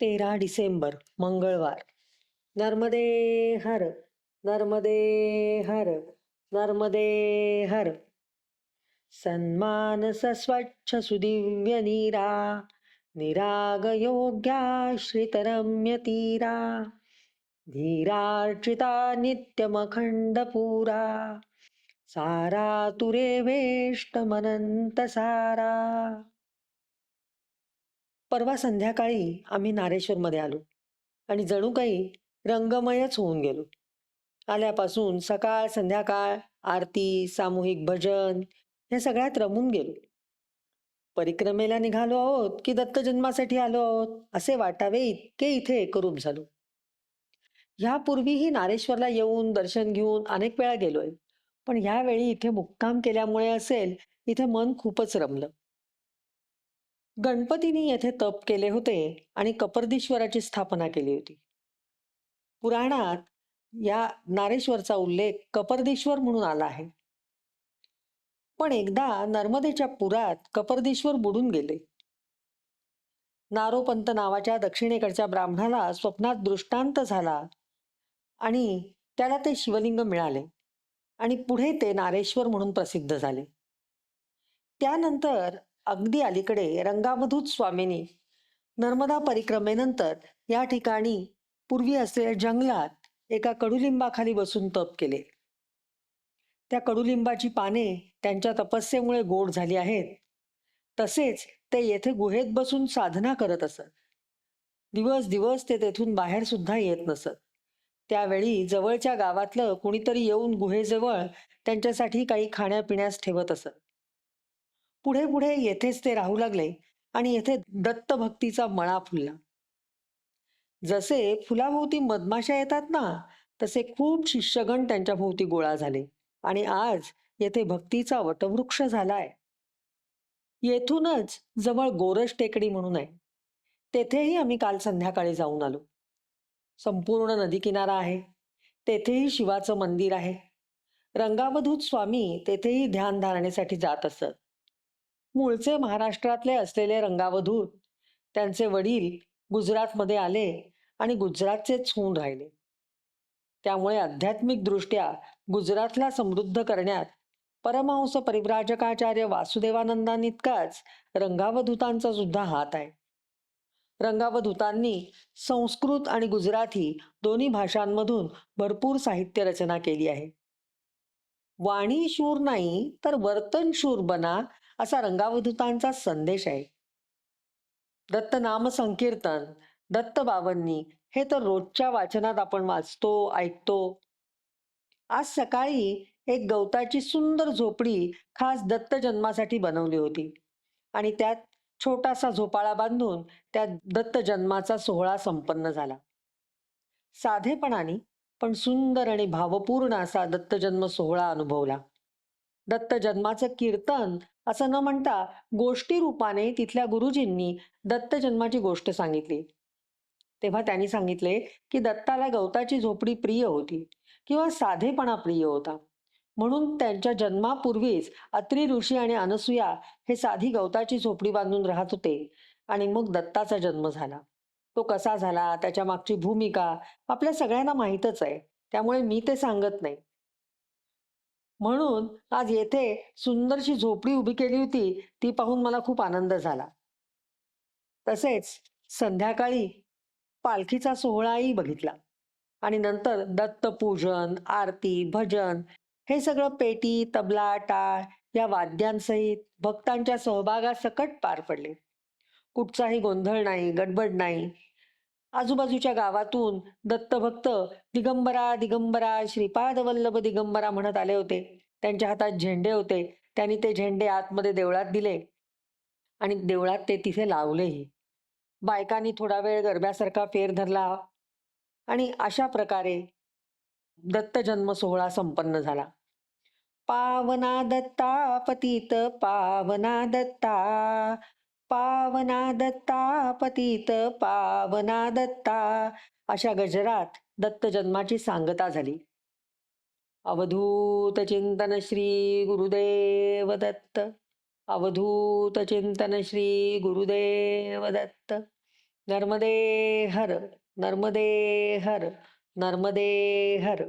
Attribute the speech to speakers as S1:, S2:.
S1: तेरा डिसेंबर मंगळवार. नर्मदे हर नर्मदे हर नर्मदे हर. सन्मानस स्वच्छ सुदिव्य नीरा निराग योग्याश्रितरम्य तीरा. धीरार्चिता नित्यमखंड पुरा. सारा तुरे वेष्टमनंत सारा. परवा संध्याकाळी आम्ही नारेश्वरमध्ये आलो आणि जणू काही रंगमयच होऊन गेलो. आल्यापासून सकाळ संध्याकाळ आरती सामूहिक भजन या सगळ्यात रमून गेलो. परिक्रमेला निघालो आहोत की दत्त जन्मासाठी आलो आहोत असे वाटावे इतके इथे एकरूप झालो. ह्यापूर्वीही नारेश्वरला येऊन दर्शन घेऊन अनेक वेळा गेलोय. पण ह्यावेळी इथे मुक्काम केल्यामुळे असेल इथे मन खूपच रमलं. गणपतीने येथे तप केले होते आणि कपर्दीश्वराची स्थापना केली होती. पुराणात या नारेश्वरचा उल्लेख कपर्दीश्वर म्हणून आला आहे. पण एकदा नर्मदेच्या पुरात कपर्दीश्वर बुडून गेले. नारोपंत नावाच्या दक्षिणेकडच्या ब्राह्मणाला स्वप्नात दृष्टांत झाला आणि त्याला ते शिवलिंग मिळाले आणि पुढे ते नारेश्वर म्हणून प्रसिद्ध झाले. त्यानंतर अगदी अलीकडे रंगावधूत स्वामींनी नर्मदा परिक्रमेनंतर या ठिकाणी पूर्वी असलेल्या जंगलात एका कडुलिंबाखाली बसून तप केले. त्या कडुलिंबाची पाने त्यांच्या तपस्येमुळे गोड झाली आहेत. तसेच ते येथे गुहेत बसून साधना करत असत. दिवस दिवस ते तेथून बाहेर सुद्धा येत नसत. त्यावेळी जवळच्या गावातलं कुणीतरी येऊन गुहेजवळ त्यांच्यासाठी काही खाण्यापिण्यास ठेवत असत. पुढे पुढे येथेच ते राहू लागले आणि येथे दत्त भक्तीचा मळा फुलला. जसे फुलाभोवती मधमाशा येतात ना तसे खूप शिष्यगण त्यांच्या भोवती गोळा झाले आणि आज येथे भक्तीचा वटवृक्ष झालाय. येथूनच जवळ गोरज टेकडी म्हणून आहे. तेथेही आम्ही काल संध्याकाळी जाऊन आलो. संपूर्ण नदी किनारा आहे. तेथेही शिवाचं मंदिर आहे. रंगावधूत स्वामी तेथेही ध्यान धारणेसाठी जात असत. मूळचे महाराष्ट्रातले असलेले रंगावधूत त्यांचे वडील गुजरातमध्ये आले आणि गुजरातचेच होऊन राहिले. त्यामुळे आध्यात्मिक दृष्ट्या गुजरातला समृद्ध करण्यात परमहंस परिव्राजकाचार्य वासुदेवानंदांइतकाच रंगावधूतांचा सुद्धा हात आहे. रंगावधूतांनी संस्कृत आणि गुजराती दोन्ही भाषांमधून भरपूर साहित्य रचना केली आहे. वाणी शूर नाही तर वर्तन शूर बना असा रंगावधूतांचा संदेश आहे. दत्त नाम संकीर्तन दत्त बाबांनी हे तर रोजच्या वाचनात आपण वाचतो ऐकतो. आज सकाळी एक गवताची सुंदर झोपडी खास दत्त जन्मासाठी बनवली होती. आणि त्यात छोटासा झोपाळा बांधून त्यात दत्त जन्माचा सोहळा संपन्न झाला. साधेपणाने पण सुंदर आणि भावपूर्ण असा दत्त जन्म सोहळा अनुभवला. दत्त जन्माचं कीर्तन असं न म्हणता गोष्टी रूपाने तिथल्या गुरुजींनी दत्त जन्माची गोष्ट सांगितली. तेव्हा त्यांनी सांगितले की दत्ताला गवताची झोपडी प्रिय होती किंवा साधेपणा प्रिय होता. म्हणून त्यांच्या जन्मापूर्वीच अत्री ऋषी आणि अनसुया हे साधी गवताची झोपडी बांधून राहत होते आणि मग दत्ताचा जन्म झाला. तो कसा झाला त्याच्या मागची भूमिका आपल्या सगळ्यांना माहीतच आहे. त्यामुळे मी ते सांगत नाही. म्हणून आज येथे सुंदरशी झोपडी उभी केली होती ती पाहून मला खूप आनंद झाला. तसेच संध्याकाळी पालखीचा सोहळाही बघितला. आणि नंतर दत्तपूजन आरती भजन हे सगळं पेटी तबला टाळ या वाद्यांसहित भक्तांच्या सहभागासकट पार पडले. कुठचाही गोंधळ नाही गडबड नाही आजूबाजूच्या गावातून दत्तभक्त दिगंबरा दिगंबरा श्रीपाद वल्लभ दिगंबरा म्हणत आले होते. त्यांच्या हातात झेंडे होते. त्यांनी ते झेंडे आतमध्ये देवळात दिले. आणि देवळात ते तिथे लावलेही. बायकांनी थोडा वेळ गरब्यासारखा फेर धरला. आणि अशा प्रकारे दत्त जन्म सोहळा संपन्न झाला. पावना दत्ता पतित पावना दत्ता पावना दत्ता पतित पावना दत्ता अशा गजरात दत्त जन्माची सांगता झाली. अवधूत चिंतन श्री गुरुदेव दत्त. अवधूत चिंतन श्री गुरुदेव दत्त. नर्मदे हर नर्मदे हर नर्मदे हर.